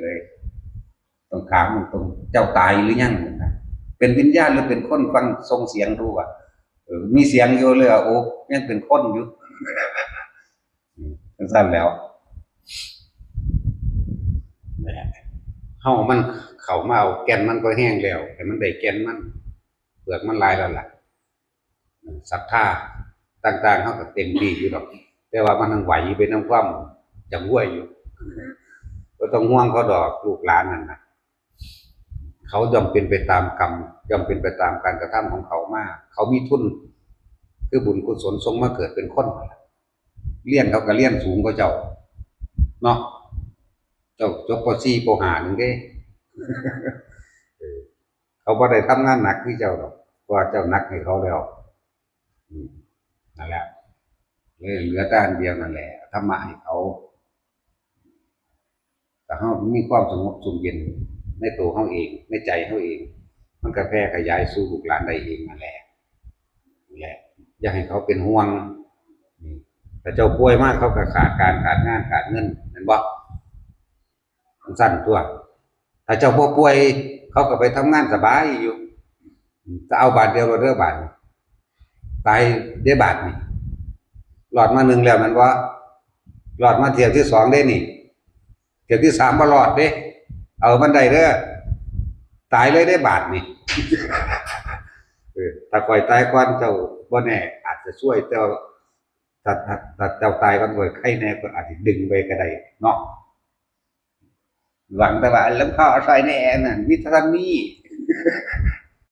เลยต้องถามมันตรงเจ้าตายหรือยังนะเป็นวิญญาณหรือเป็นคนฟังทรงเสียงรู้ว่ามีเสียงอยู่เลยอะโอ้ยังเป็นคนอยู่สั้นแล้วแหละเฮามันเข้ามาเอาแกนมันก็แห้งแล้ว แต่มันได้แกนมัน เปลือกมันลายแล้วล่ะศรัทธาต่าง ๆเขาก็เต็มที่อยู่ดอก แต่ว่ามันยังไหวไปน้ำความจังห้วยอยู่ ก็ต้องห่วงเขาดอกลูกหลานนั่นนะเขาย่อมเป็นไปตามกรรมย่อมเป็นไปตามการกระทำของเขามาก เขามีทุน คือบุญกุศลทรงมาเกิดเป็นคนนั่นล่ะเลี้ยนเขาก็เลี้ยนสูงกว่าเจ้าเนาะเจ้าจบปสี่ปหาหนึ่งเด้เขาบ่ได้ทำงานหนักที่เจ้าหรอกเพราะว่าเจ้าหนักให้เขาแล้วนั่นแหละเลยเหลือแต่อันเดียวนั่นแหละธรรมะให้เขา เขามีความสงบสุขเย็นในตัวเขาเอง ในใจเขาเอง มันก็แพร่ขยายสู่ลูกหลานได้เองนั่นแหละนั่นแหละอย่าให้เขาเป็นห่วงแต่เจ้าป่วยมากเขาก็ขาดการขาดงานขาดเงินเห็นบ่มันสั้นตัว ถ้าเจ้าบ่ป่วย เขาก็ไปทำงานสบายอยู่จะเอาบาทเดียวเราเด้อบาทตายได้บาทนี่หลอดมาหนึ่งแล้วมันว่าหลอดมาเทียบที่สองได้นี่ เทียบที่สามมาหลอดเด้เอามันได้เด้อตายเลยได้บาทนี่ถ้าปล่อยตายก่อนเจ้าบ่แน่อาจจะช่วยเจ้าถ้าถ้าถ้าเจ้าตายก่อนก็ใครแน่ก็อาจจะดึงไปก็ได้เนาะหวังแต่ว่าแล้วเข้าอาศัยในแอนน่ะวิทามี